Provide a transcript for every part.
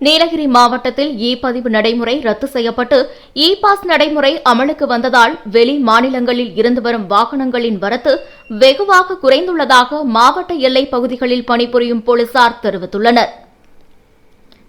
நீலகிரி மாவட்டத்தில் இ பதிவு நடைமுறை ரத்து செய்யப்பட்டு இ பாஸ் நடைமுறை அமலுக்கு வந்ததால் வெளி மாநிலங்களில் இருந்து வரும் வாகனங்களின் வரத்து வெகுவாக குறைந்துள்ளதாக மாவட்ட எல்லைப் பகுதிகளில் பணிபுரியும் போலீசார் தெரிவித்துள்ளனர்.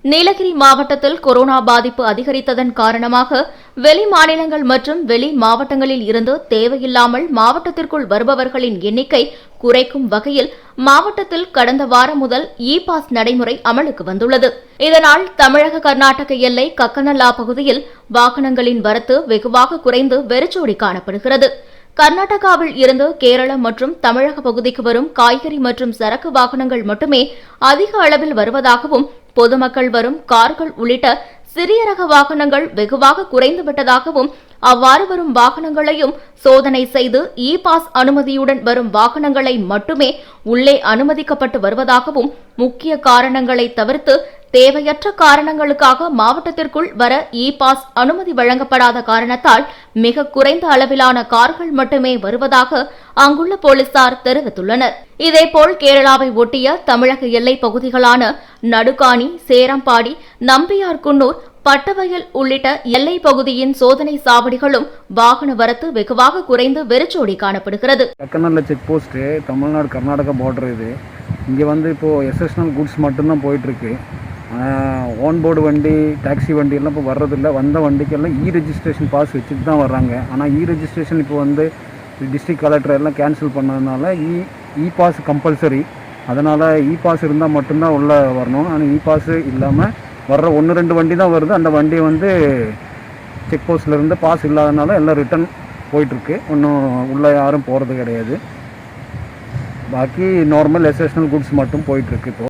நீலகிரி மாவட்டத்தில் கொரோனா பாதிப்பு அதிகரித்ததன் காரணமாக வெளி மாநிலங்கள் மற்றும் வெளி மாவட்டங்களில் இருந்து தேவையில்லாமல் மாவட்டத்திற்குள் வருபவர்களின் எண்ணிக்கை குறைக்கும் வகையில் மாவட்டத்தில் கடந்த வாரம் முதல் இ பாஸ் நடைமுறை அமலுக்கு வந்துள்ளது. இதனால் தமிழக கர்நாடக எல்லை கக்கநல்லா பகுதியில் வாகனங்களின் வரத்து வெகுவாக குறைந்து வெறிச்சோடி காணப்படுகிறது. கர்நாடகாவில் இருந்து கேரளம் மற்றும் தமிழக பகுதிக்கு வரும் காய்கறி மற்றும் சரக்கு வாகனங்கள் மட்டுமே அதிக அளவில் வருவதாகவும் பொதுமக்கள் வரும் கார்கள் உள்ளிட்ட சிறிய ரக வாகனங்கள் வெகுவாக குறைந்துவிட்டதாகவும் அவ்வாறு வரும் வாகனங்களையும் சோதனை செய்து இ பாஸ் அனுமதியுடன் வரும் வாகனங்களை மட்டுமே உள்ளே அனுமதிக்கப்பட்டு வருவதாகவும் முக்கிய காரணங்களை தவிர்த்து தேவையற்ற காரணங்களுக்காக மாவட்டத்திற்குள் வர இ பாஸ் அனுமதி வழங்கப்படாத காரணத்தால் மிக குறைந்த அளவிலான கார்கள் மட்டுமே வருவதாக அங்குள்ள போலீசார் தெரிவித்துள்ளனர். இதேபோல் கேரளாவை ஒட்டிய தமிழக எல்லைப் பகுதிகளான நடுக்காணி சேரம்பாடி நம்பியார்குன்னூர் பட்டவயல் உள்ளிட்ட எல்லை பகுதியின் சோதனை சாவடிகளும் வாகன வரத்து வெகுவாக குறைந்து வெறிச்சோடி காணப்படுகிறது. Kakkanalla check post Tamil Nadu Karnataka border இது. இங்கே வந்து இப்போது எஸ்எஸ்னல் குட்ஸ் மட்டும்தான் போயிட்டுருக்கு. ஓன் போர்டு வண்டி டாக்ஸி வண்டியெல்லாம் இப்போ வர்றதில்ல. வந்த வண்டிக்கெல்லாம் இ ரெஜிஸ்ட்ரேஷன் பாஸ் வச்சுட்டு தான் வர்றாங்க. ஆனால் இ ரெஜிஸ்ட்ரேஷன் இப்போ வந்து டிஸ்ட்ரிக்ட் கலெக்டர் எல்லாம் கேன்சல் பண்ணதுனால இ இ பாஸ் கம்பல்சரி அதனால் இ பாஸ் இருந்தால் மட்டும்தான் உள்ளே வரணும். ஆனால் இ பாஸ் இல்லாமல் வர்ற ஒன்று ரெண்டு வண்டி தான் வருது. அந்த வண்டி வந்து செக் போஸ்ட்லேருந்து பாஸ் இல்லாதனால எல்லாம் ரிட்டன் போயிட்டுருக்கு. ஒன்றும் உள்ளே யாரும் போகிறது கிடையாது. பாக்கி நார்மல் எசேஷனல் குட்ஸ் மட்டும் போயிட்டுருக்கு இப்போ.